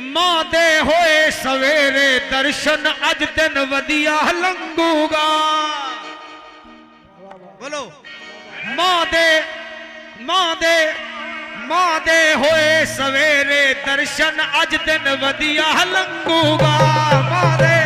ਮਾਂ ਦੇ ਹੋਏ ਸਵੇਰੇ ਦਰਸ਼ਨ ਅੱਜ ਦਿਨ ਵਧੀਆ ਲੰਘੂਗਾ। ਬੋਲੋ। ਮਾਂ ਦੇ ਮਾਂ ਦੇ ਮਾਂ ਦੇ ਹੋਏ ਸਵੇਰੇ ਦਰਸ਼ਨ ਅੱਜ ਦਿਨ ਵਧੀਆ ਲੰਘੂਗਾ। ਮਾਂ ਦੇ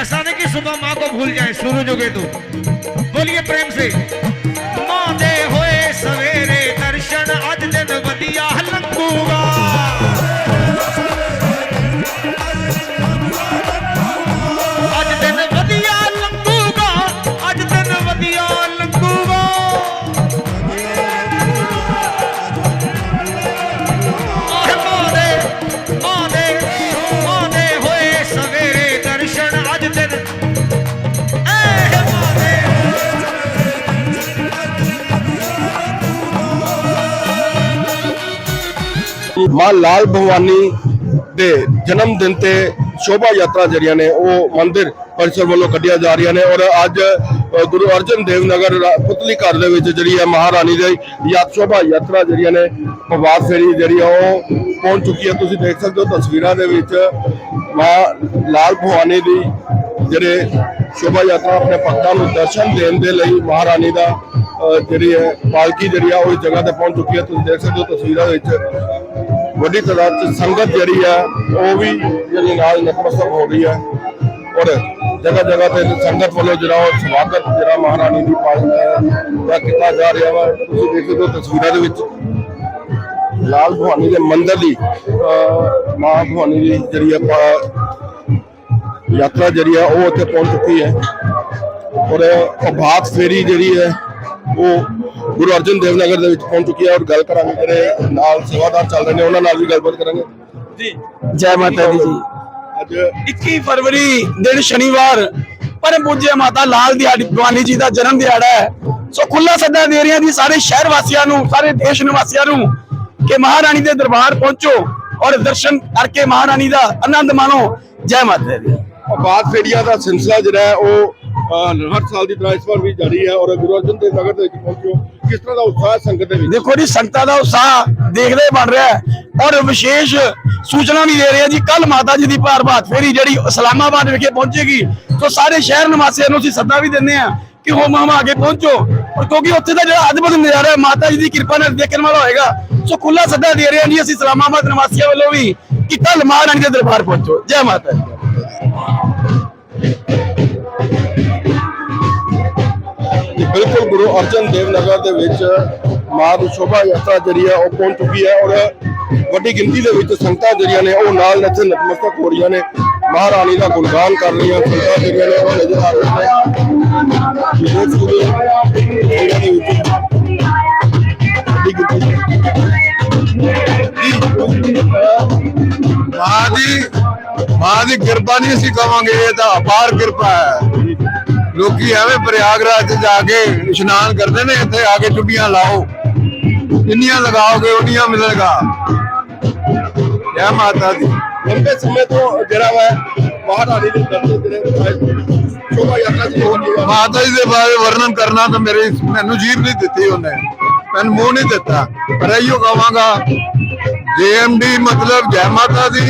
ऐसा नहीं कि सुबह माँ को भूल जाए सूरज उगे तो बोलिए प्रेम से माँ ਮਾਂ ਲਾਲ ਭਵਾਨੀ ਦੇ ਜਨਮ ਦਿਨ ਤੇ ਸ਼ੋਭਾ ਯਾਤਰਾ ਜਿਹੜੀਆਂ ਨੇ, ਉਹ ਮੰਦਿਰ ਪਰਿਸਰ ਵੱਲੋਂ ਕੱਢੀਆਂ ਜਾ ਰਹੀਆਂ ਨੇ ਔਰ ਅੱਜ ਗੁਰੂ ਅਰਜਨ ਦੇਵ ਨਗਰ ਪੁਤਲੀ ਘਰ ਦੇ ਵਿੱਚ ਜਿਹੜੀ ਹੈ ਮਹਾਰਾਣੀ ਦੀ ਯਾਤ ਸ਼ੋਭਾ ਯਾਤਰਾ ਜਿਹੜੀਆਂ ਨੇ, ਪ੍ਰਭਾਤ ਫੇਰੀ ਜਿਹੜੀ ਆ, ਉਹ ਪਹੁੰਚ ਚੁੱਕੀ ਹੈ। ਤੁਸੀਂ ਦੇਖ ਸਕਦੇ ਹੋ ਤਸਵੀਰਾਂ ਦੇ ਵਿੱਚ ਮਾਂ ਲਾਲ ਭਵਾਨੀ ਦੀ ਜਿਹੜੇ ਸ਼ੋਭਾ ਯਾਤਰਾ ਆਪਣੇ ਭਗਤਾਂ ਨੂੰ ਦਰਸ਼ਨ ਦੇਣ ਦੇ ਲਈ ਮਹਾਰਾਣੀ ਦਾ ਜਿਹੜੀ ਹੈ ਪਾਲਕੀ ਜਿਹੜੀ ਆ, ਉਹ ਇਸ ਜਗ੍ਹਾ ਤੇ ਪਹੁੰਚ ਚੁੱਕੀ ਹੈ। ਤੁਸੀਂ ਦੇਖ ਸਕਦੇ ਹੋ ਤਸਵੀਰਾਂ ਵਿੱਚ ਵੱਡੀ ਤਾਦਾਦ ਚ ਸੰਗਤ ਜਿਹੜੀ ਆ, ਉਹ ਵੀ ਜਿਹੜੀ ਨਾਲ ਨਤਮਸਤਕ ਹੋ ਰਹੀ ਹੈ ਔਰ ਜਗ੍ਹਾ ਜਗ੍ਹਾ ਤੇ ਸੰਗਤ ਵੱਲੋਂ ਜਿਹੜਾ ਉਹ ਸਵਾਗਤ ਜਿਹੜਾ ਮਹਾਰਾਣੀ ਦੀ ਪਾਲਣਾ ਦਾ ਕੀਤਾ ਜਾ ਰਿਹਾ ਵਾ, ਤੁਸੀਂ ਦੇਖ ਸਕਦੇ ਹੋ ਤਸਵੀਰਾਂ ਦੇ ਵਿੱਚ। ਲਾਲ ਭਵਾਨੀ ਦੇ ਮੰਦਿਰ ਦੀ ਮਾਂ ਭਵਾਨੀ ਦੀ ਜਿਹੜੀ ਆ ਯਾਤਰਾ ਜਿਹੜੀ ਆ, ਉਹ ਉੱਥੇ ਪਹੁੰਚ ਚੁੱਕੀ ਹੈ। ਔਰ ਪ੍ਰਭਾਤ ਫੇਰੀ ਜਿਹੜੀ ਹੈ, ਉਹ ਗੁਰੂ ਅਰਜਨ ਦੇਵ ਨਗਰ ਦੇ ਵਿੱਚ ਪਹੁੰਚ ਚੁੱਕੀ ਹੈ ਔਰ ਗੱਲ ਕਰਾਂਗੇ ਜਿਹੜੇ ਨਾਲ ਸੇਵਾਦਾਰ ਚੱਲ ਰਹੇ ਨੇ ਉਹਨਾਂ ਨਾਲ ਵੀ ਗੱਲਬਾਤ ਕਰਾਂਗੇ। ਜੀ। ਜੈ ਮਾਤਾ ਦੀ ਜੀ। ਅੱਜ 21 ਫਰਵਰੀ ਦਿਨ ਸ਼ਨੀਵਾਰ ਪਰਮ ਪੂਜ්य ਮਾਤਾ ਲਾਲ ਦਿਹਾੜੀ ਭਵਾਨੀ ਜੀ ਦਾ ਜਨਮ ਦਿਹਾੜਾ ਹੈ। ਸੋ ਖੁੱਲਾ ਸੱਦਾ ਦੇ ਰਹੀਆਂ ਜੀ ਸਾਰੇ ਸ਼ਹਿਰ ਵਾਸੀਆਂ ਨੂੰ ਸਾਰੇ ਦੇਸ਼ ਨਿਵਾਸੀਆਂ ਨੂੰ ਕਿ ਮਹਾਰਾਣੀ ਦੇ ਦਰਬਾਰ ਪਹੁੰਚੋ ਔਰ ਦਰਸ਼ਨ ਕਰਕੇ ਮਹਾਰਾਣੀ ਦਾ ਆਨੰਦ ਮਾਣੋ। ਜੈ ਮਾਤਾ ਦੀ। ਪ੍ਰਭਾਤ ਫੇਰੀਆਂ ਦਾ ਸਿਲਸਿਲਾ ਜਿਹੜਾ ਉਹ ਹਰ ਸਾਲ ਦੀ ਤਰ੍ਹਾਂ ਇਸ ਵਾਰ ਵੀ ਜਾਰੀ ਹੈ ਔਰ ਗੁਰੂ ਅਰਜਨ ਦੇਵ ਨਗਰ ਦੇ ਵਿੱਚ ਪਹੁੰਚੋ। ਕਿਸ ਤਰ੍ਹਾਂ ਦਾ ਉਤਸ਼ਾਹ ਸੰਗਤ ਦੇ ਵਿੱਚ? ਦੇਖੋ ਜੀ, ਸੰਗਤਾਂ ਦਾ ਉਤਸ਼ਾਹ ਦੇਖਦੇ ਬਣ ਰਿਹਾ ਹੈ ਔਰ ਵਿਸ਼ੇਸ਼ ਸੂਚਨਾ ਵੀ ਦੇ ਰਹੇ ਆ ਜੀ ਕੱਲ ਮਾਤਾ ਜੀ ਦੀ ਭਾਰਤ ਫੇਰੀ ਜਿਹੜੀ ਇਸਲਾਮਾਬਾਦ ਵਿਖੇ ਪਹੁੰਚੇਗੀ ਸੋ ਸਾਰੇ ਸ਼ਹਿਰ ਨਿਵਾਸੀਆਂ ਨੂੰ ਅਸੀਂ ਸੱਦਾ ਵੀ ਦਿੰਦੇ ਆ ਕਿ ਹੋ ਮਾਮਾ ਅੱਗੇ ਪਹੁੰਚੋ। ਕਿਉਂਕਿ ਉੱਥੇ ਦਾ ਜਿਹੜਾ ਅਦਭੁਤ ਨਜ਼ਾਰਾ ਹੈ, ਮਾਤਾ ਜੀ ਦੀ ਕਿਰਪਾ ਨਾਲ ਦੇਖਣ ਵਾਲਾ ਹੋਏਗਾ। ਸੋ ਖੁੱਲਾ ਸੱਦਾ ਦੇ ਰਹੇ ਆ ਜੀ, ਅਸੀਂ ਇਸਲਾਮਾਬਾਦ ਨਿਵਾਸੀਆਂ ਵੱਲੋਂ ਵੀ ਕਿ ਕੱਲ ਮਹਾਰਾਣੀ ਦੇ ਦਰਬਾਰ ਪਹੁੰਚੋ। ਜੈ ਮਾਤਾ ਜੀ। ਬਿਲਕੁਲ ਗੁਰੂ ਅਰਜਨ ਦੇਵ ਨਗਰ ਦੇ ਵਿੱਚ ਮਾਂ ਦੀ ਸ਼ੋਭਾ ਯਾਤਰਾ ਜਿਹੜੀ ਹੈ ਉਹ ਪਹੁੰਚ ਚੁੱਕੀ ਹੈ ਔਰ ਵੱਡੀ ਗਿਣਤੀ ਦੇ ਵਿੱਚ ਸੰਗਤਾਂ ਜਿਹੜੀਆਂ ਨੇ ਉਹ ਨਾਲ ਇੱਥੇ ਨਤਮਸਤਕ ਹੋ ਰਹੀਆਂ ਨੇ। ਮਹਾਰਾਣੀ ਦਾ ਗੁਣਗਾਨ ਕਰ ਰਹੀਆਂ ਸੰਗਤਾਂ ਜਿਹੜੀਆਂ ਨੇ ਉਹ ਨਜ਼ਰ ਆ ਰਹੀਆਂ ਨੇ। ਮਾਂ ਦੀ ਮਾਂ ਦੀ ਕਿਰਪਾ ਨਹੀਂ ਅਸੀਂ ਕਵਾਂਗੇ, ਇਹ ਤਾਂ ਅਪਾਰ ਕਿਰਪਾ ਹੈ। ਲੋਕੀ ਐਵੇਂ ਪ੍ਰਯਾਗਰਾਜ 'ਚ ਜਾ ਕੇ ਇਸ਼ਨਾਨ ਕਰਦੇ ਨੇ ਇੱਥੇ ਆ ਕੇ ਚੁੱਡੀਆਂ ਲਾਓ। ਜਿੰਨੀਆਂ ਲਗਾਓਗੇ ਉਨੀਆਂ ਮਿਲੇਗਾ ਜੈ ਮਾਤਾ ਦੀ। ਲੰਬੇ ਸਮੇਂ ਤੋਂ ਜਿਹੜਾ ਵਾ ਮਹਾਰਾਣੀ ਦੇ ਦਰਸ਼ਨ ਜਿਹੜੇ ਸ਼ੋਭਾ ਯਾਤਰਾ ਹੈ ਮਾਤਾ ਜੀ ਦੇ ਬਾਰੇ ਵਰਣਨ ਕਰਨਾ ਤਾਂ ਮੇਰੇ ਮੈਨੂੰ ਜੀਭ ਨਹੀਂ ਦਿੱਤੀ ਉਹਨੇ। ਮੈਨੂੰ ਮੂੰਹ ਨਹੀਂ ਦਿੱਤਾ। ਪਰ ਇਹੋ ਕਹਾਂਗਾ ਜੇਐਮਡੀ ਮਤਲਬ ਜੈ ਮਾਤਾ ਦੀ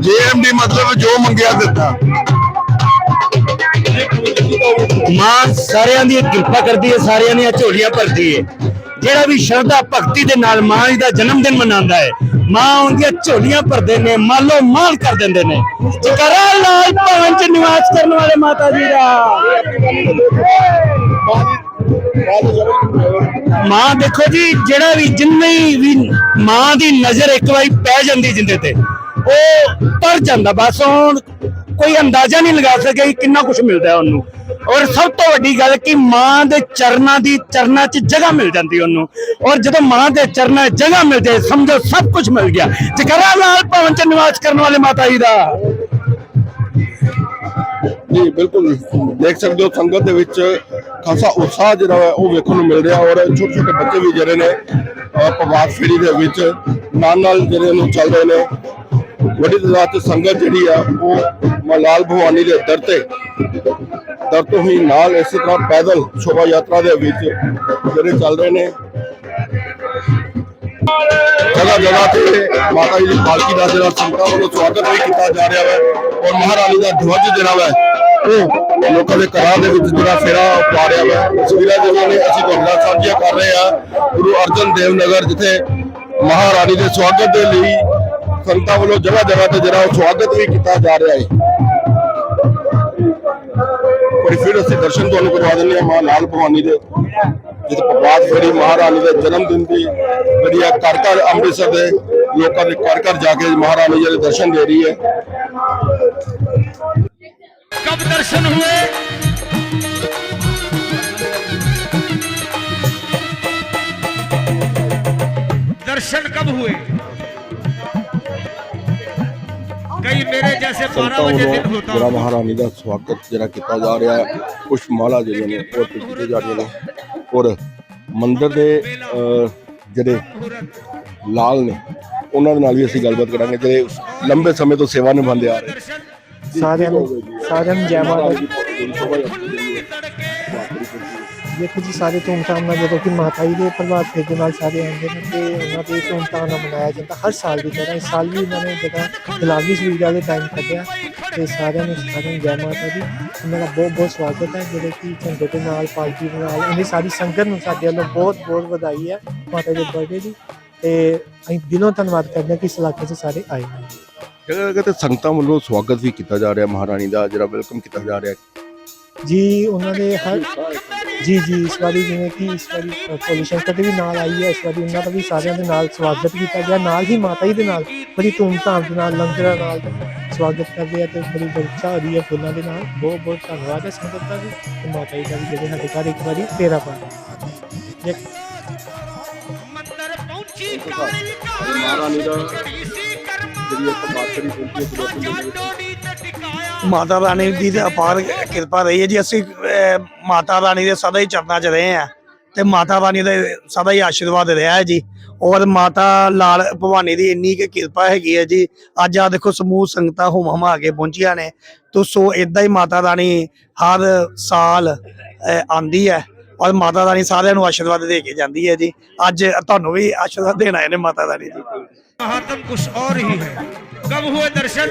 ਜੇਐਮਡੀ ਮਤਲਬ ਜੋ ਮੰਗਿਆ ਦਿੱਤਾ। ਮਾਂ ਸਾਰਿਆਂ ਦੀ ਕਿਰਪਾ ਕਰਦੀ ਹੈ, ਸਾਰਿਆਂ ਦੀਆਂ ਝੋਲੀਆਂ ਭਰਦੀ ਹੈ। ਜਿਹੜਾ ਵੀ ਸ਼ਰਧਾ ਭਗਤੀ ਦੇ ਨਾਲ ਮਾਂ ਜੀ ਦਾ ਜਨਮ ਦਿਨ ਮਨਾਉਂਦਾ ਹੈ, ਮਾਂ ਉਹਦੀਆਂ ਝੋਲੀਆਂ ਭਰਦੇ ਨੇ ਮਾਲੋ ਮਾਲ ਕਰ ਦਿੰਦੇ ਨੇ। ਜਕਰਾ ਲਾਲ ਭਵਨ ਚ ਨਿਵਾਸ ਕਰਨ ਵਾਲੇ ਮਾਤਾ ਜੀ ਦਾ। ਮਾਂ ਦੇਖੋ ਜੀ, ਜਿਹੜਾ ਵੀ ਜਿੰਨੀ ਵੀ ਮਾਂ ਦੀ ਨਜ਼ਰ ਇੱਕ ਵਾਰੀ ਪੈ ਜਾਂਦੀ ਜਿੰਦੇ ਤੇ, ਉਹ ਤਰ ਜਾਂਦਾ। ਬਸ ਹੁਣ ਕੋਈ ਅੰਦਾਜ਼ਾ ਨਹੀਂ ਲਗਾ ਸਕਿਆ ਕਿ ਕਿੰਨਾ ਕੁਝ ਮਿਲਦਾ ਉਹਨੂੰ। ਔਰ ਸਭ ਤੋਂ ਵੱਡੀ ਗੱਲ ਕਿ ਮਾਂ ਦੇ ਚਰਨਾਂ ਦੀ, ਚਰਨਾਂ 'ਚ ਜਗ੍ਹਾ ਮਿਲ ਜਾਂਦੀ ਉਹਨੂੰ। ਔਰ ਜਦੋਂ ਮਾਂ ਦੇ ਚਰਨਾਂ 'ਚ ਜਗ੍ਹਾ ਮਿਲ ਜਾਏ ਸਮਝੋ, ਸਭ ਕੁਝ ਮਿਲ ਗਿਆ। ਜਕਰਾ ਲਾਲ ਭਵਨ 'ਚ ਨਿਵਾਸ ਕਰਨ ਵਾਲੇ ਮਾਤਾ ਜੀ ਦਾ। ਜੀ, ਬਿਲਕੁਲ ਦੇਖ ਸਕਦੇ ਹੋ, ਸੰਗਤ ਦੇ ਵਿੱਚ ਖਾਸਾ ਉਤਸ਼ਾਹ ਜਿਹੜਾ ਹੈ, ਉਹ ਵੇਖਣ ਨੂੰ ਮਿਲ ਰਿਹਾ। ਔਰ ਛੋਟੇ ਛੋਟੇ ਬੱਚੇ ਵੀ ਜਿਹੜੇ ਨੇ, ਅਹ ਪ੍ਰਭਾਤ ਫੇਰੀ ਦੇ ਵਿੱਚ ਨਾਲ ਨਾਲ ਜਿਹੜੇ ਨੂੰ ਚੱਲ ਰਹੇ ਨੇ। ਵੱਡੀ ਤਾਦਾਦ ਚ ਸੰਗਤ ਜਿਹੜੀ ਆ, ਉਹ ਮਾਂ ਲਾਲ ਭਵਾਨੀ ਦੇ ਦਰ ਤੇ ਦਰ ਤੋਂ ਹੀ ਨਾਲ ਇਸੇ ਤਰ੍ਹਾਂ ਪੈਦਲ ਸ਼ੋਭਾ ਯਾਤਰਾ ਦੇ ਵਿੱਚ ਜਿਹੜੇ ਚੱਲ ਰਹੇ ਨੇ। ਜਗ੍ਹਾ ਜਗ੍ਹਾ ਤੇ ਮਾਤਾ ਜੀ ਦੀ ਪਾਲਕੀ ਦਾ ਜਿਹੜਾ ਸੰਗਤਾਂ ਵੱਲੋਂ ਸਵਾਗਤ ਵੀ ਕੀਤਾ ਜਾ ਰਿਹਾ ਹੈ ਔਰ ਮਹਾਰਾਣੀ ਦਾ ਧਵਜ ਜਿਹੜਾ ਹੈ ਉਹ ਲੋਕਾਂ ਦੇ ਘਰਾਂ ਦੇ ਵਿੱਚ ਜਿਹੜਾ ਫੇਰਾ ਪਾ ਰਿਹਾ ਹੈ ਤਸਵੀਰਾਂ ਜਿਹੜੀਆਂ ਨੇ ਅਸੀਂ ਤੁਹਾਡੇ ਨਾਲ ਸਾਂਝੀਆਂ ਕਰ ਰਹੇ ਹਾਂ। ਗੁਰੂ ਅਰਜਨ ਦੇਵ ਨਗਰ, ਜਿੱਥੇ ਮਹਾਰਾਣੀ ਦੇ ਸਵਾਗਤ ਦੇ ਲਈ ਸੰਗਤਾਂ ਵੱਲੋਂ ਜਗ੍ਹਾ ਜਗ੍ਹਾ ਤੇ ਜਿਹੜਾ ਉਹ ਸਵਾਗਤ ਵੀ ਕੀਤਾ ਜਾ ਰਿਹਾ ਹੈ ਪਰ ਫਿਰ ਅਸੀਂ ਦਰਸ਼ਨ ਤੁਹਾਨੂੰ ਕਰਵਾ ਦਿੰਦੇ ਹਾਂ ਮਾਂ ਲਾਲ ਭਵਾਨੀ ਦੇ ਜਿੱਥੇ ਪ੍ਰਭਾਤ ਫੇਰੀ ਮਹਾਰਾਣੀ ਦੇ ਜਨਮ ਦਿਨ ਦੀ ਜਿਹੜੀ ਆ ਘਰ ਘਰ ਅੰਮ੍ਰਿਤਸਰ ਦੇ ਲੋਕਾਂ ਦੇ ਘਰ ਘਰ ਜਾ ਕੇ ਮਹਾਰਾਣੀ ਜੀ ਦੇ ਦਰਸ਼ਨ ਦੇ ਰਹੀ ਹੈ कब दर्शन हुए दर्शन कब हुए ਕਈ ਮੇਰੇ ਜੈਸੇ 12 ਵਜੇ ਦਿਨ ਹੁੰਦਾ। ਜਿਹੜਾ ਮਹਾਰਾਣੀ ਦਾ ਸਵਾਗਤ ਜਿਹੜਾ ਕੀਤਾ ਜਾ ਰਿਹਾ ਹੈ। ਕੁਛ ਮਾਲਾ ਜਿਹੜੀਆਂ ਨੇ ਉਹ ਕੀਤੀਆਂ ਜਾ ਰਹੀਆਂ ਨੇ। ਔਰ ਮੰਦਿਰ ਦੇ ਜਿਹੜੇ ਲਾਲ ਨੇ ਉਹਨਾਂ ਦੇ ਨਾਲ ਵੀ ਅਸੀਂ ਗੱਲਬਾਤ ਕਰਾਂਗੇ। ਜਿਹੜੇ ਲੰਬੇ ਸਮੇਂ ਤੋਂ ਸੇਵਾ ਨਿਭਾਉਂਦੇ ਆ ਰਹੇ ਦੇਖੋ ਜੀ, ਸਾਰੇ ਧੂਮਧਾਮ ਨਾਲ ਜਦੋਂ ਕਿ ਮਾਤਾ ਜੀ ਦੇ ਪ੍ਰਭਾਤ ਫੇਰੀ ਦੇ ਨਾਲ ਸਾਰੇ ਆਉਂਦੇ ਨੇ ਤੇ ਉਹਨਾਂ ਦੇ ਧੂਮਧਾਮ ਨਾਲ ਮਨਾਇਆ ਜਾਂਦਾ ਹਰ ਸਾਲ ਦੀ ਤਰ੍ਹਾਂ। ਇਸ ਸਾਲ ਵੀ ਉਹਨਾਂ ਨੇ ਜਿਹੜਾ ਗੁਲਾਬੀ ਸਵੀਟ ਵਾਲੇ ਟਾਈਮ ਕੱਢਿਆ ਤੇ ਸਾਰਿਆਂ ਨੂੰ ਸਾਰਿਆਂ ਜੈ ਮਾਤਾ ਦੀ। ਉਹਨਾਂ ਦਾ ਬਹੁਤ ਬਹੁਤ ਸਵਾਗਤ ਹੈ। ਜਿਹੜੇ ਕਿ ਝੰਡੇ ਦੇ ਨਾਲ, ਪਾਲਕੀ ਦੇ ਨਾਲ ਉਹਨੇ ਸਾਰੀ ਸੰਗਤ ਨੂੰ ਸਾਡੇ ਵੱਲੋਂ ਬਹੁਤ ਬਹੁਤ ਵਧਾਈ ਹੈ ਮਾਤਾ ਦੇ ਬਰਥਡੇ ਦੀ। ਤੇ ਅਸੀਂ ਦਿਲੋਂ ਧੰਨਵਾਦ ਕਰਦੇ ਹਾਂ ਕਿ ਇਸ ਇਲਾਕੇ 'ਚ ਸਾਰੇ ਆਏ ਨੇ। ਜਗ੍ਹਾ ਜਗ੍ਹਾ ਤੇ ਸੰਗਤਾਂ ਵੱਲੋਂ ਸਵਾਗਤ ਵੀ ਕੀਤਾ ਜਾ ਰਿਹਾ ਮਹਾਰਾਣੀ ਦਾ, ਜਿਹੜਾ ਵੈਲਕਮ ਕੀਤਾ ਜਾ ਰਿਹਾ ਜੀ ਉਹਨਾਂ ਦੇ ਹਰ ਜੀ ਜੀ ਇਸ ਵਾਰੀ ਜਿਵੇਂ ਕਿ ਇਸ ਵਾਰੀ ਪੋਲੀਸ਼ਨ ਕਦੇ ਵੀ ਨਾਲ ਆਈ ਹੈ ਇਸ ਵਾਰੀ ਉਹਨਾਂ ਦਾ ਵੀ ਸਾਰਿਆਂ ਦੇ ਨਾਲ ਸਵਾਗਤ ਕੀਤਾ ਗਿਆ ਨਾਲ ਹੀ ਮਾਤਾ ਜੀ ਦੇ ਨਾਲ ਬੜੀ ਧੂਮਧਾਮ ਦੇ ਨਾਲ ਲੰਗਰਾਂ ਨਾਲ ਸਵਾਗਤ ਕਰਦੇ ਆ ਤੇ ਬੜੀ ਵਰਖਾ ਹੋ ਹੈ ਫੁੱਲਾਂ ਦੇ ਨਾਲ। ਬਹੁਤ ਬਹੁਤ ਧੰਨਵਾਦ ਹੈ ਸੰਗਤ ਦਾ ਵੀ ਤੇ ਮਾਤਾ ਜੀ ਦਾ ਵੀ ਜਿਹੜੇ ਸਾਡੇ ਘਰ ਇੱਕ ਵਾਰੀ ਤੇਰਾ ਪਾ ਦੇਖ। ਮੰਦਰ ਪਹੁੰਚੀ ਕਾਲੀ ਕਾਲੀ ਜਿਹੜੀ ਆਪਾਂ ਬਾਤ ਕਰੀ ਹੁੰਦੀ ਹੈ ਗੁਰੂ ਮਾਤਾ ਰਾਣੀ ਦੀ ਤੇ ਅਪਾਰ ਕਿਰਪਾ ਰਹੀ ਹੈ ਜੀ। ਅਸੀਂ ਮਾਤਾ ਰਾਣੀ ਦੇ ਸਦਾ ਹੀ ਚਰਨਾਂ 'ਚ ਰਹੇ ਆ ਤੇ ਮਾਤਾ ਰਾਣੀ ਦਾ ਸਦਾ ਹੀ ਆਸ਼ੀਰਵਾਦ ਰਿਹਾ ਹੈ ਜੀ। ਔਰ ਮਾਤਾ ਲਾਲ ਭਵਾਨੀ ਦੀ ਇੰਨੀ ਕਿ ਕਿਰਪਾ ਹੈਗੀ ਹੈ ਜੀ। ਅੱਜ ਆ ਦੇਖੋ ਸਮੂਹ ਸੰਗਤਾਂ ਹੁਮ ਹਮਾ ਕੇ ਪਹੁੰਚੀਆਂ ਨੇ। ਤੋ ਸੋ ਇਦਾਂ ਹੀ ਮਾਤਾ ਰਾਣੀ ਹਰ ਸਾਲ ਆਂਦੀ ਹੈ ਔਰ ਮਾਤਾ ਰਾਣੀ ਸਾਰਿਆਂ ਨੂੰ ਆਸ਼ੀਰਵਾਦ ਦੇ ਕੇ ਜਾਂਦੀ ਹੈ ਜੀ। ਅੱਜ ਤੁਹਾਨੂੰ ਵੀ ਆਸ਼ੀਰਵਾਦ ਦੇਣਾ ਆਏ ਨੇ ਮਾਤਾ ਰਾਣੀ ਜੀ। ਕੁਛ ਔਰ ਹੀ ਹੈ। ਕਬ ਹੋਏ ਦਰਸ਼ਨ।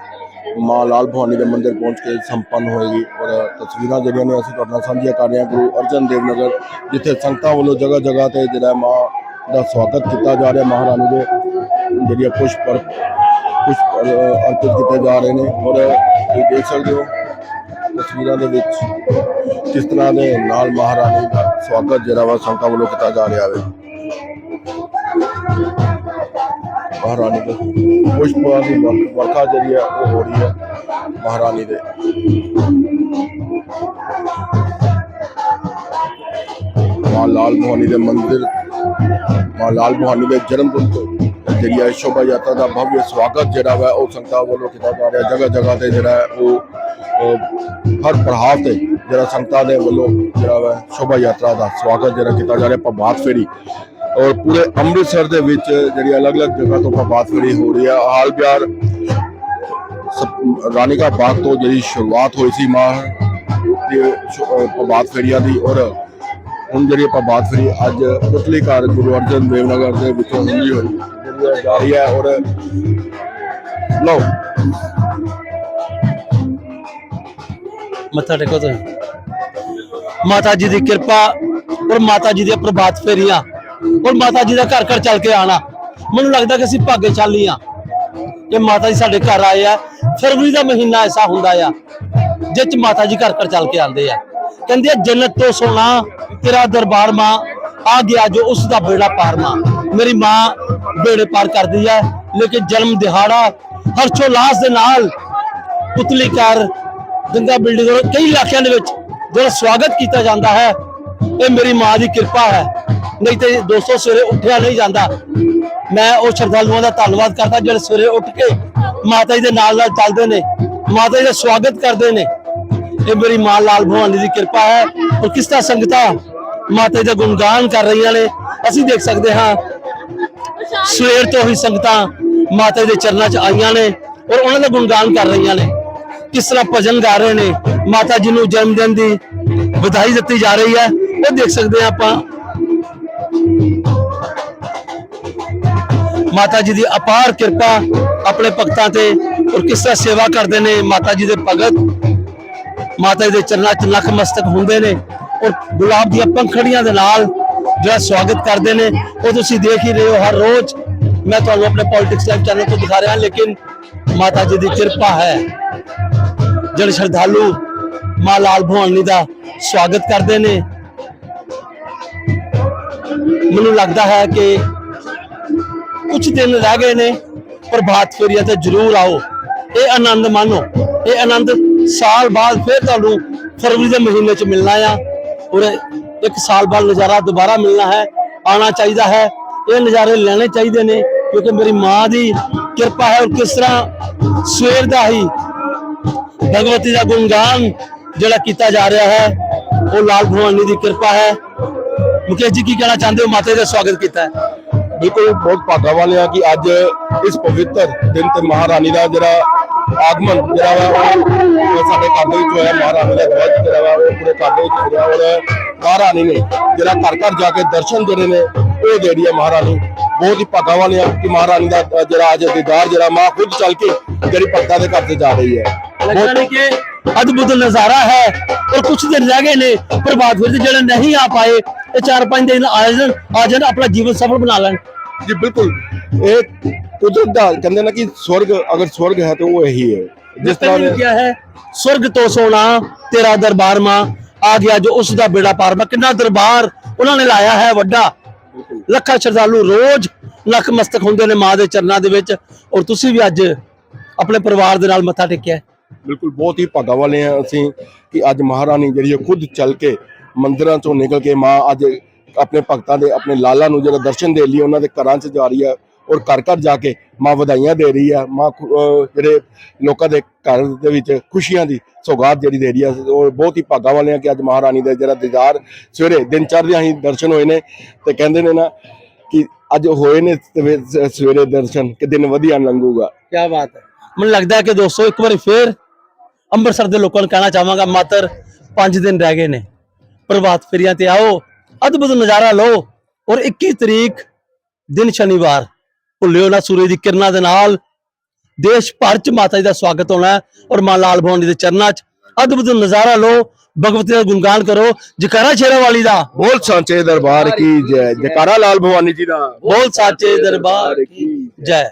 ਮਾਂ ਲਾਲ ਭਵਾਨੀ ਦੇ ਮੰਦਿਰ ਪਹੁੰਚ ਕੇ ਸੰਪੰਨ ਹੋਏਗੀ ਔਰ ਤਸਵੀਰਾਂ ਜਿਹੜੀਆਂ ਨੇ ਅਸੀਂ ਤੁਹਾਡੇ ਨਾਲ ਸਾਂਝੀਆਂ ਕਰ ਰਹੇ ਹਾਂ ਗੁਰੂ ਅਰਜਨ ਦੇਵ ਨਗਰ, ਜਿੱਥੇ ਸੰਗਤਾਂ ਵੱਲੋਂ ਜਗ੍ਹਾ ਜਗ੍ਹਾ ਤੇ ਜਿਹੜਾ ਮਾਂ ਦਾ ਸਵਾਗਤ ਕੀਤਾ ਜਾ ਰਿਹਾ, ਮਹਾਰਾਣੀ ਦੇ ਜਿਹੜੀਆਂ ਪੁਸ਼ਪ ਅਰ- ਪੁਸ਼ਪ ਅਰਪਿਤ ਕੀਤੇ ਜਾ ਰਹੇ ਨੇ ਔਰ ਤੁਸੀਂ ਦੇਖ ਸਕਦੇ ਹੋ ਤਸਵੀਰਾਂ ਦੇ ਵਿੱਚ ਕਿਸ ਤਰ੍ਹਾਂ ਦੇ ਨਾਲ ਮਹਾਰਾਣੀ ਦਾ ਸਵਾਗਤ ਜਿਹੜਾ ਵਾ ਸੰਗਤਾਂ ਵੱਲੋਂ ਕੀਤਾ ਜਾ ਰਿਹਾ ਹੈ। ਮਹਾਰਾਣੀ ਦੇ ਪੁਸ਼ਪਾਂ ਦੀ ਵਰਖਾ ਜਿਹੜੀ ਹੈ ਉਹ ਹੋ ਰਹੀ ਹੈ ਮਹਾਰਾਣੀ ਦੇ। ਮਾਂ ਲਾਲ ਭਵਾਨੀ ਦੇ ਮੰਦਿਰ, ਮਾਂ ਲਾਲ ਭਵਾਨੀ ਦੇ ਜਨਮ ਦਿਨ ਤੋਂ ਜਿਹੜੀ ਹੈ ਸ਼ੋਭਾ ਯਾਤਰਾ ਦਾ ਭਵਯ ਸਵਾਗਤ ਜਿਹੜਾ ਵਾ, ਉਹ ਸੰਗਤਾਂ ਵੱਲੋਂ ਕੀਤਾ ਜਾ ਰਿਹਾ। ਜਗ੍ਹਾ ਜਗ੍ਹਾ ਤੇ ਜਿਹੜਾ ਹੈ, ਉਹ ਉਹ ਹਰ ਪ੍ਰਹਾਵ ਤੇ ਜਿਹੜਾ ਸੰਗਤਾਂ ਦੇ ਵੱਲੋਂ ਜਿਹੜਾ ਵਾ ਸ਼ੋਭਾ ਯਾਤਰਾ ਦਾ ਸਵਾਗਤ ਜਿਹੜਾ ਕੀਤਾ ਜਾ ਰਿਹਾ। ਪ੍ਰਭਾਤ ਫੇਰੀ ਔਰ ਪੂਰੇ ਅੰਮ੍ਰਿਤਸਰ ਦੇ ਵਿੱਚ ਜਿਹੜੀ ਅਲੱਗ-ਅਲੱਗ ਜਗ੍ਹਾ ਤੋਂ ਪ੍ਰਭਾਤ ਫੇਰੀ ਹੋ ਰਹੀ ਹੈ ਹਾਲ ਬਿਆਰ ਰਾਣੀ ਕਾ ਬਾਗ ਤੋਂ ਜਿਹੜੀ ਸ਼ੁਰੂਆਤ ਹੋਈ ਸੀ ਮਾਂ ਦੀ ਪ੍ਰਭਾਤ ਫੇਰੀਆਂ ਦੀ ਔਰ ਹੁਣ ਜਿਹੜੀ ਪ੍ਰਭਾਤ ਫੇਰੀ ਅੱਜ ਪੁਤਲੀ ਘਰ ਗੁਰੂ ਅਰਜਨ ਦੇਵ ਨਗਰ ਦੇ ਵਿੱਚੋਂ ਹੁੰਦੀ ਹੋਈ ਜਿਹੜੀ ਹੈ ਹੈ ਔਰ ਲਓ। ਮੱਥਾ ਟੇਕੋ ਤੁਸੀਂ। ਮਾਤਾ ਜੀ ਦੀ ਕਿਰਪਾ ਔਰ ਮਾਤਾ ਜੀ ਦੀਆਂ ਪ੍ਰਭਾਤ ਫੇਰੀਆਂ। ਔਰ ਮਾਤਾ ਜੀ ਦਾ ਘਰ ਘਰ ਚੱਲ ਕੇ ਆਣਾ। ਮੈਨੂੰ ਲੱਗਦਾ ਕਿ ਅਸੀਂ ਭਾਗਸ਼ਾਲੀ ਆ। ਕਿ ਮਾਤਾ ਜੀ ਸਾਡੇ ਘਰ ਆਏ ਆ। ਫਰਵਰੀ ਦਾ ਮਹੀਨਾ ਐਸਾ ਹੁੰਦਾ ਆ ਜਿਸ ਮਾਤਾ ਜੀ ਘਰ ਘਰ ਚੱਲ ਕੇ ਆਉਂਦੇ ਆ। ਕਹਿੰਦੇ ਆ ਜੰਨਤ ਤੋਂ ਸੋਨਾ ਤੇਰਾ ਦਰਬਾਰ ਮਾਂ, ਆ ਗਿਆ ਜੋ ਉਸ ਦਾ ਬੇੜਾ ਪਾਰ ਮਾਂ। ਮੇਰੀ ਮਾਂ ਬੇੜੇ ਪਾਰ ਕਰਦੀ ਹੈ ਲੇਕਿਨ ਜਨਮ ਦਿਹਾੜਾ ਹਰਸ਼ੋਲਾਸ ਦੇ ਨਾਲ ਪੁਤਲੀ ਘਰ ਗੰਗਾ ਬਿਲਡਿੰਗ ਕਈ ਇਲਾਕਿਆਂ ਦੇ ਵਿੱਚ ਜਿਹੜਾ ਸਵਾਗਤ ਕੀਤਾ ਜਾਂਦਾ ਹੈ ਇਹ ਮੇਰੀ ਮਾਂ ਦੀ ਕਿਰਪਾ ਹੈ। ਨਹੀਂ ਤੇ ਦੋਸਤੋ, ਸਵੇਰੇ ਉੱਠਿਆ ਨਹੀਂ ਜਾਂਦਾ। ਮੈਂ ਉਹ ਸ਼ਰਧਾਲੂਆਂ ਦਾ ਧੰਨਵਾਦ ਕਰਦਾ ਜਿਹੜੇ ਸਵੇਰੇ ਉੱਠ ਕੇ ਮਾਤਾ ਜੀ ਦੇ ਨਾਲ ਨਾਲ ਚੱਲਦੇ ਨੇ, ਮਾਤਾ ਜੀ ਦਾ ਸਵਾਗਤ ਕਰਦੇ ਨੇ। ਇਹ ਮੇਰੀ ਮਾਂ ਲਾਲ ਭਵਾਨੀ ਦੀ ਕਿਰਪਾ ਹੈ। ਔਰ ਕਿਸ ਤਰ੍ਹਾਂ ਸੰਗਤਾਂ ਮਾਤਾ ਜੀ ਦਾ ਗੁਣਗਾਨ ਕਰ ਰਹੀਆਂ ਨੇ, ਅਸੀਂ ਦੇਖ ਸਕਦੇ ਹਾਂ। ਸਵੇਰ ਤੋਂ ਹੀ ਸੰਗਤਾਂ ਮਾਤਾ ਦੇ ਚਰਨਾਂ 'ਚ ਆਈਆਂ ਨੇ ਔਰ ਉਹਨਾਂ ਦਾ ਗੁਣਗਾਨ ਕਰ ਰਹੀਆਂ ਨੇ। ਕਿਸ ਤਰ੍ਹਾਂ ਭਜਨ ਗਾ ਰਹੇ ਨੇ, ਮਾਤਾ ਜੀ ਨੂੰ ਜਨਮ ਦਿਨ ਦੀ ਵਧਾਈ ਦਿੱਤੀ ਜਾ ਰਹੀ ਹੈ। ਉਹ ਦੇਖ ਸਕਦੇ ਹਾਂ ਆਪਾਂ। ਮਾਤਾ ਜੀ ਦੀ ਅਪਾਰ ਕਿਰਪਾ ਆਪਣੇ ਭਗਤਾਂ ਤੇ ਔਰ ਕਿਸ ਤਰ੍ਹਾਂ ਸੇਵਾ ਕਰਦੇ ਨੇ ਮਾਤਾ ਜੀ ਦੇ ਭਗਤ। ਮਾਤਾ ਜੀ ਦੇ ਚਰਨਾਂ 'ਚ ਨਖਮਸਤਕ ਹੁੰਦੇ ਨੇ ਔਰ ਗੁਲਾਬ ਦੀਆਂ ਪੰਖੜੀਆਂ ਦੇ ਨਾਲ ਜਿਹੜਾ ਸਵਾਗਤ ਕਰਦੇ ਨੇ, ਉਹ ਤੁਸੀਂ ਦੇਖ ਹੀ ਰਹੇ ਹੋ ਹਰ ਰੋਜ਼। ਮੈਂ ਤੁਹਾਨੂੰ ਆਪਣੇ ਪੋਲਿਟਿਕਸ ਲਾਈਵ ਚੈਨਲ ਤੋਂ ਦਿਖਾ ਰਿਹਾ, ਲੇਕਿਨ ਮਾਤਾ ਜੀ ਦੀ ਕਿਰਪਾ ਹੈ। ਜਿਹੜੇ ਸ਼ਰਧਾਲੂ ਮਾਂ ਲਾਲ ਭਵਾਨੀ ਦਾ ਸਵਾਗਤ ਕਰਦੇ ਨੇ। ਮੈਨੂੰ ਲੱਗਦਾ ਹੈ ਕਿ ਕੁਝ ਦਿਨ ਰਹਿ ਗਏ ਨੇ, ਪ੍ਰਭਾਤ ਫੇਰੀਆਂ ਤੇ ਜਰੂਰ ਆਓ। ਇਹ ਆਨੰਦ ਮਾਣੋ। ਇਹ ਆਨੰਦ ਸਾਲ ਬਾਅਦ ਫਿਰ ਤੁਹਾਨੂੰ ਫਰਵਰੀ ਦੇ ਮਹੀਨੇ ਚ ਮਿਲਣਾ ਆ। ਔਰ ਇੱਕ ਸਾਲ ਬਾਅਦ ਨਜ਼ਾਰਾ ਦੁਬਾਰਾ ਮਿਲਣਾ ਹੈ। ਆਉਣਾ ਚਾਹੀਦਾ ਹੈ। ਇਹ ਨਜ਼ਾਰੇ ਲੈਣੇ ਚਾਹੀਦੇ ਨੇ, ਕਿਉਂਕਿ ਮੇਰੀ ਮਾਂ ਦੀ ਕਿਰਪਾ ਹੈ ਔਰ ਕਿਸ ਤਰ੍ਹਾਂ ਸਵੇਰ ਦਾ ਹੀ ਭਗਵਤੀ ਦਾ ਗੁਣਗਾਨ ਜਿਹੜਾ ਕੀਤਾ ਜਾ ਰਿਹਾ ਹੈ, ਉਹ ਲਾਲ ਭਵਾਨੀ ਦੀ ਕਿਰਪਾ ਹੈ। ਮੁਕੇਸ਼ ਜੀ ਕੀ ਕਹਿਣਾ ਚਾਹੁੰਦੇ ਹੋ? ਮਾਤਾ ਜੀ ਦਾ ਸਵਾਗਤ ਕੀਤਾ ਹੈ। ਬਿਲਕੁਲ ਬਹੁਤ ਭਾਗਾ ਵਾਲੇ ਆ ਕਿ ਅੱਜ ਇਸ ਪਵਿੱਤਰ ਦਿਨ ਤੇ ਮਹਾਰਾਣੀ ਦਾ ਜਿਹੜਾ ਆਗਮਨ ਜਿਹੜਾ ਵਾ ਉਹ ਸਾਡੇ ਘਰ ਦੇ ਵਿੱਚ ਹੋਇਆ। ਮਹਾਰਾਣੀ ਦਾ ਦਰਜ ਜਿਹੜਾ ਵਾ ਉਹ ਪੂਰੇ ਘਰ ਦੇ ਵਿੱਚ ਹੋਇਆ ਔਰ ਮਹਾਰਾਣੀ ਨੇ ਜਿਹੜਾ ਘਰ ਘਰ ਜਾ ਕੇ ਦਰਸ਼ਨ ਜਿਹੜੇ ਨੇ ਉਹ ਦੇ ਰਹੀ ਹੈ ਮਹਾਰਾਣੀ। ਬਹੁਤ ਹੀ ਭਾਗਾ ਵਾਲੇ ਆ ਕਿ ਮਹਾਰਾਣੀ ਦਾ ਜਿਹੜਾ ਅੱਜ ਦੀਦਾਰ ਜਿਹੜਾ ਮਾਂ ਖੁਦ ਚੱਲ ਕੇ ਜਿਹੜੀ ਭਗਤਾਂ ਦੇ ਘਰ ਤੇ ਜਾ ਰਹੀ ਹੈ। ਲੱਗਦਾ ਨਹੀਂ ਕਿ ਅਦਭੁਤ ਨਜ਼ਾਰਾ ਹੈ ਔਰ ਕੁਝ ਦਿਨ ਰਹਿ ਗਏ ਨੇ ਪ੍ਰਭਾਤ ਫਿਰ ਜਿਹੜੇ ਨਹੀਂ ਆ ਪਾਏ ਇਹ ਚਾਰ ਪੰਜ ਦਿਨ ਆ ਜਾਣ ਆ ਜਾਣ ਆਪਣਾ ਜੀਵਨ ਸਫਲ ਬਣਾ ਲੈਣ। ਜੀ ਬਿਲਕੁਲ। ਇਹ ਕੁਦਰਤ ਦਾ ਕਹਿੰਦੇ ਨਾ ਕਿ ਸਵਰਗ ਅਗਰ ਸਵਰਗ ਹੈ ਤਾਂ ਉਹ ਇਹੀ ਹੈ। ਜਿਸ ਤਰ੍ਹਾਂ ਕਿਹਾ ਹੈ ਸਵਰਗ ਤੋਂ ਸੋਨਾ ਤੇਰਾ ਦਰਬਾਰ ਮਾਂ ਆ ਗਿਆ ਜੋ ਉਸ ਦਾ ਬੇੜਾ ਪਾਰ ਮੈਂ। ਕਿੰਨਾ ਦਰਬਾਰ ਉਹਨਾਂ ਨੇ ਲਾਇਆ ਹੈ ਵੱਡਾ। ਲੱਖਾਂ ਸ਼ਰਧਾਲੂ ਰੋਜ਼ ਲੱਖ ਮਸਤਕ ਹੁੰਦੇ ਨੇ ਮਾਂ ਦੇ ਚਰਨਾਂ ਦੇ ਵਿੱਚ। ਔਰ ਤੁਸੀਂ ਵੀ ਅੱਜ ਆਪਣੇ ਪਰਿਵਾਰ ਦੇ ਨਾਲ ਮੱਥਾ ਟੇਕਿਆ। ਬਿਲਕੁਲ ਬਹੁਤ ਹੀ ਭਾਗਾ ਵਾਲੇ ਆ ਅਸੀਂ ਕਿ ਅੱਜ ਮਹਾਰਾਣੀ ਜਿਹੜੀ ਹੈ ਖੁਦ ਚੱਲ ਕੇ ਮੰਦਿਰਾਂ ਚੋਂ ਨਿਕਲ ਕੇ ਮਾਂ ਅੱਜ ਆਪਣੇ ਭਗਤਾਂ ਦੇ, ਆਪਣੇ ਲਾਲਾ ਨੂੰ ਜਿਹੜਾ ਦਰਸ਼ਨ ਦੇ ਲਈ ਉਹਨਾਂ ਦੇ ਘਰਾਂ 'ਚ ਜਾ ਰਹੀ ਹੈ ਔਰ ਘਰ ਘਰ ਜਾ ਕੇ ਮਾਂ ਵਧਾਈਆਂ ਦੇ ਰਹੀ ਹੈ, ਮਾਂ ਜਿਹੜੇ ਲੋਕਾਂ ਦੇ ਘਰ ਦੇ ਵਿੱਚ ਖੁਸ਼ੀਆਂ ਦੀ ਸੌਗਾਤ ਜਿਹੜੀ ਦੇ ਰਹੀ ਹੈ ਉਹ ਬਹੁਤ ਹੀ ਭਾਗਾ ਵਾਲੇ ਆ ਕਿ ਅੱਜ ਮਹਾਰਾਣੀ ਦਾ ਜਿਹੜਾ ਦੀਦਾਰ ਸਵੇਰੇ ਦਿਨ ਚੜ੍ਹਦਿਆਂ ਹੀ ਦਰਸ਼ਨ ਹੋਏ ਨੇ ਤੇ ਕਹਿੰਦੇ ਨੇ ਨਾ ਕਿ ਅੱਜ ਹੋਏ ਨੇ ਸਵੇ- ਸਵੇਰੇ ਦਰਸ਼ਨ, ਕਿ ਦਿਨ ਵਧੀਆ ਲੰਘੂਗਾ। ਕਿਆ ਬਾਤ ਹੈ। ਮੈਨੂੰ ਲੱਗਦਾ ਹੈ ਕਿ ਦੋਸਤੋ ਇੱਕ ਵਾਰੀ ਫੇਰ ਅੰਮ੍ਰਿਤਸਰ ਦੇ ਲੋਕਾਂ ਨੂੰ ਕਹਿਣਾ ਚਾਹਾਂਗਾ ਮਾਤਰ 5 ਦਿਨ ਰਹਿ ਗਏ ਨੇ। ਪ੍ਰਭਾਤ ਫੇਰੀਆਂ ਤੇ ਆਓ ਅਦਭੁਤ ਨਜ਼ਾਰਾ ਲਓ ਔਰ 21 ਤਰੀਕ ਦਿਨ ਸ਼ਨੀਵਾਰ ਭੁੱਲਿਓ ਨਾ ਸੂਰਜ ਦੀ ਕਿਰਨਾਂ ਦੇ ਨਾਲ। ਦੇਸ਼ ਭਰ ਚ ਮਾਤਾ ਜੀ ਦਾ ਸਵਾਗਤ ਹੋਣਾ ਔਰ ਮਾਂ ਲਾਲ ਭਵਾਨੀ ਦੇ ਚਰਨਾਂ 'ਚ। ਅਦਭੁਤ ਨਜ਼ਾਰਾ ਲਓ ਭਗਵਤੀ ਦਾ ਗੁਣਗਾਨ ਕਰੋ। ਜਕਾਰਾ ਸ਼ੇਰਾ ਵਾਲੀ ਦਾ। ਬੋਲ ਸਾਂਚੇ ਦਰਬਾਰ ਕੀ ਜੈ। ਜਕਾਰਾ ਲਾਲ ਭਵਾਨੀ ਜੀ ਦਾ। ਬੋਲ ਸਾਚੇ ਦਰਬਾਰ ਕੀ ਜੈ।